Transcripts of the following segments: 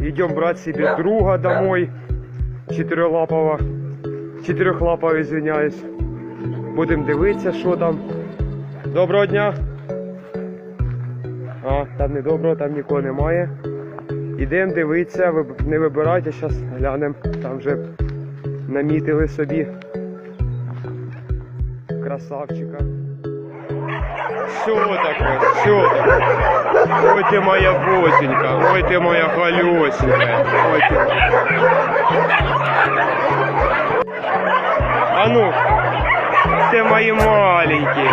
Идем брать себе друга домой. Чотирилапого. Чотирьохлапого, извиняюсь. Будемо дивитися, що там. Доброго дня. А, там не доброго, там нікого немає. Ідемо дивитися, не вибирайте, зараз глянемо. Там вже намітили собі красавчика. Що таке? Що таке? Ой ти моя босенька, ой ти моя колесенька, ой ти. А ну, це мої маленькі,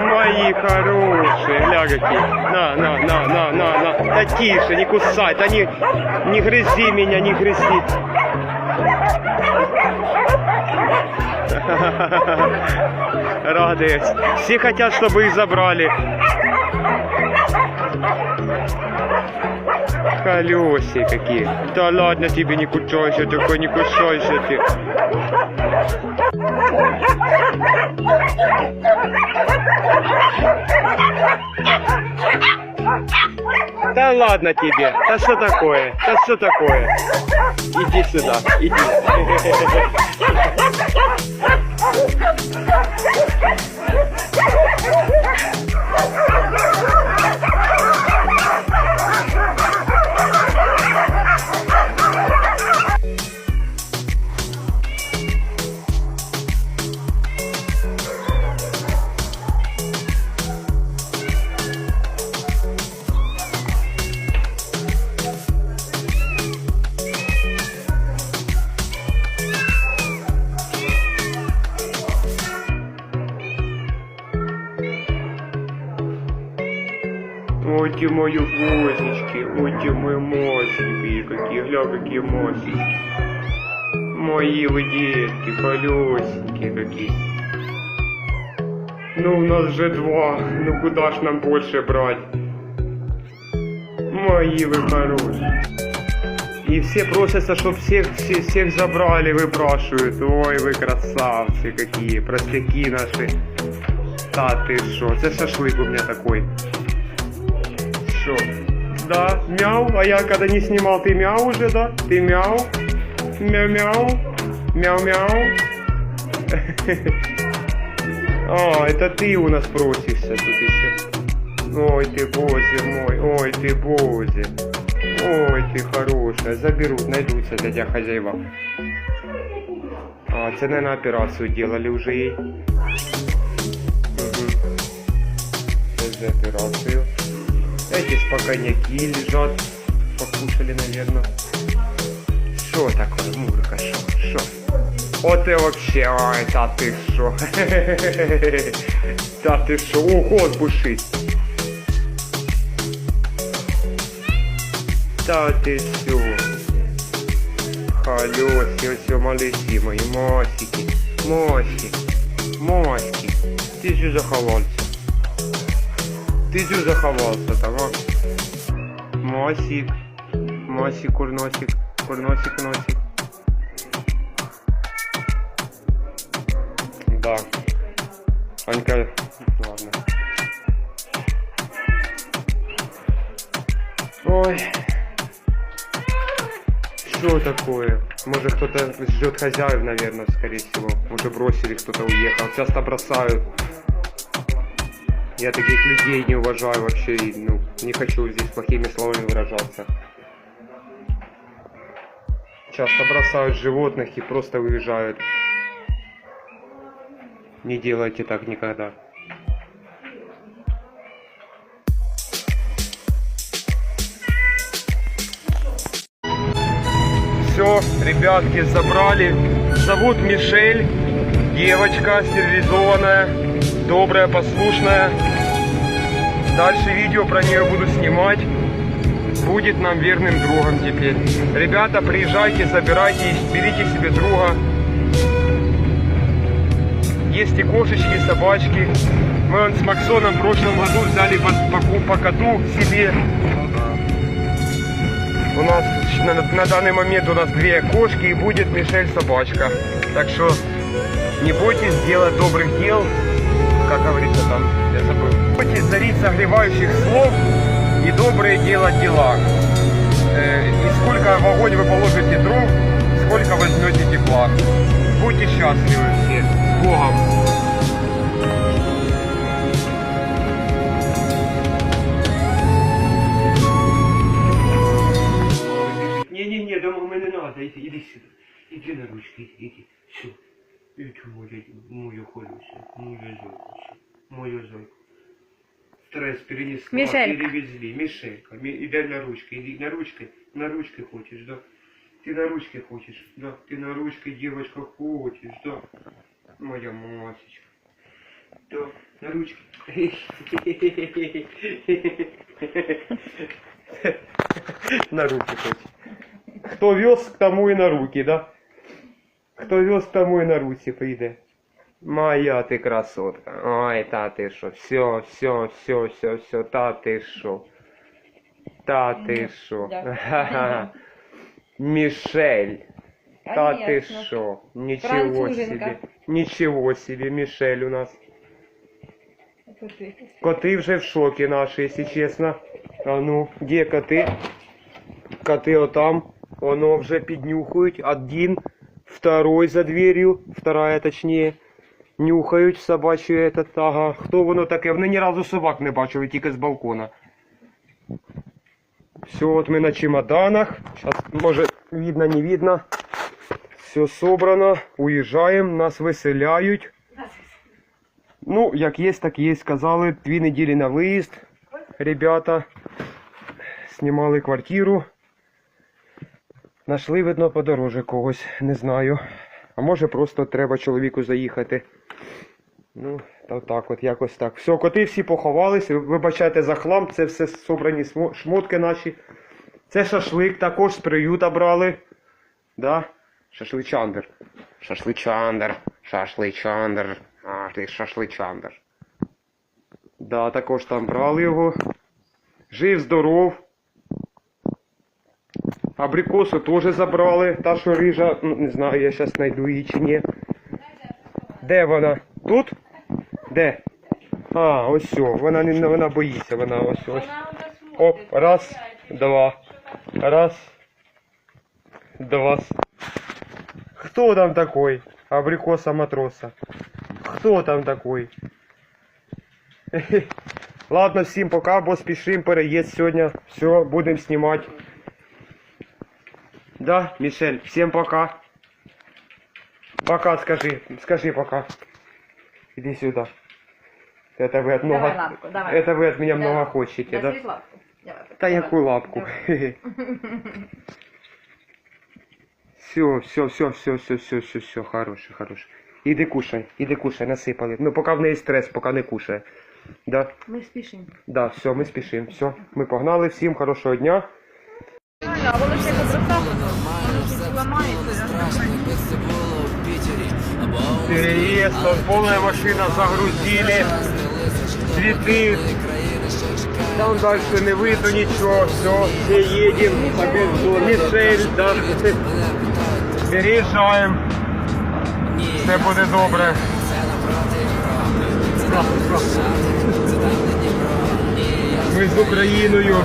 мої хороші, гля какие. На, на, на, на, на, на. Да тише, не кусай, да не, не грызи меня, не грызи. Радуюсь. Все хотят, чтобы их забрали. Колеси какие. Да ладно тебе, не кусайся, только не кусайся ты. Да ладно тебе, да что такое, да что такое? Иди сюда, иди. Ой, ты мои ой, ты мои мосики, какие, гля, какие мосики. Мои вы детки, колесики какие. Ну, у нас же два, ну куда ж нам больше брать? Мои вы хорошие. И все просятся, чтобы всех, все- всех забрали, выпрашивают. Ой, вы красавцы какие, простяки наши. Та ты шо, це шашлык у меня такой. Шо? Да, мяу, а я когда не снимал, ты мяу уже, да? Ты мяу? Мяу-мяу? Мяу-мяу? А, это ты у нас просишься тут еще. Ой, ты боже мой, ой, ты боже. Ой, ты хорошая. Заберут, найдутся для тебя хозяева. А, це, наверное, операцию делали уже ей. Угу. Це за операцию. Эти спокойняки лежат. Покушали, наверное. Что такое, Мурка, шо, шо? Вот и вообще, ой, да ты шо? Да ты шо? Ого, бушить. Да ты все. Колеси, все малыси мои, мосики, мосик, моськи. Ты же заховался. Же заховался там, а? Мосик, мосик, курносик, курносик, носик. Да. Анька, ладно. Ой. Что такое? Может кто-то ждет хозяев, наверное, скорее всего. Уже бросили, кто-то уехал. Часто бросают. Я таких людей не уважаю вообще. и, ну, не хочу здесь плохими словами выражаться. Часто бросают животных и просто уезжают. Не делайте так никогда. Все, ребятки, забрали. Зовут Мишель. Девочка стерилизованная, добрая, послушная. Дальше видео про нее буду снимать. Будет нам верным другом теперь. Ребята, приезжайте, забирайте, берите себе друга. Есть и кошечки, и собачки. Мы с Максоном в прошлом году взяли по, по- по коту себе. У нас на, на данный момент у нас две кошки и будет Мишель собачка. Так что не бойтесь делать добрых дел, как говорится там, я забыл. Будьте цари согревающих слов и добрые дела дела. И сколько в огонь вы положите дров, сколько возьмете тепла. Будьте счастливы все. С Богом! Не-не-не, дома в мене не треба, иди іди сюди. Іди на ручки, иди, все. Иди, моя, моя холюся, моя зойка, моя зойка. Стресс перенесла, Мишелька. перевезли. Мишелька, Ми- иди на ручки, иди на ручки, на ручки хочешь, да? Ты на ручке хочешь, да? Ты на ручке, девочка, хочешь, да? Моя масечка. Да, на ручке. На руки хочешь. Хто вез, к тому і на руки, да? Хто вез, к тому і на руці прийде. Моя ти красотка. Ой, та ти що, все, все, все, все, все, та ти що. Та ти що. Дякую. Ха-ха. Мішель. Та ти Конечно. що. Нічого Француженка. собі. Нічого собі, Мішель у нас. Коти. Коты вже в шоке наши, если честно. А ну, где коты? Коты вот там. Оно вже піднюхають. Один, второй за дверью, вторая точнее. Нюхають собачу этот, ага. Хто воно таке? Вони ні разу собак не бачили, тільки з балкона. Все, от ми на чемоданах. Сейчас, може, видно, не видно. Все собрано. Уїжджаємо, нас виселяють. Ну, як є, так є. Сказали, дві неділі на виїзд. Ребята знімали квартиру. Нашли, видно, подороже когось, не знаю. А може просто треба чоловіку заїхати. Ну, та так от, якось так. Все, коти всі поховались. Вибачайте за хлам, це все собрані шмотки наші. Це шашлик також з приюта брали. Да? Шашличандр. Шашличандр. Шашличандр. А, ти шашличандр. Да, також там брали його. Жив, здоров. Абрикосу теж забрали. Та, що рижа, ну, не знаю, я зараз знайду її чи ні. Де вона? Тут? Де? А, ось все. Вона не вона боїться, вона ось ось. Оп, раз, два. Раз. Два. Кто там такой? Абрикоса матроса. Кто там такой? Ладно, всім пока, бо спішим переїзд сьогодні. Все, будемо знімати. Да, Мишель, всем пока. Пока скажи, скажи пока. Иди сюда. Это вы от много... Давай лапку, давай. Это вы от меня Давай. много хочете, да? Даси лапку. Давай. Та яку лапку? Все, все, все, все, все, все, все, все, хороше, хороше. Іди кушай, іди кушай, насипали. Ну, поки в неї стрес, поки не кушає. Да, Ми спішимо. да, все, ми спішимо. Все, ми погнали. Всім хорошого дня. А воно ще. Воно ще ламається. Переезд, полная машина, загрузили, цветы. Там дальше не видно ничего, все, все едем. Мишель, да. Переїжджаємо. Все буде добре. Ми з Україною.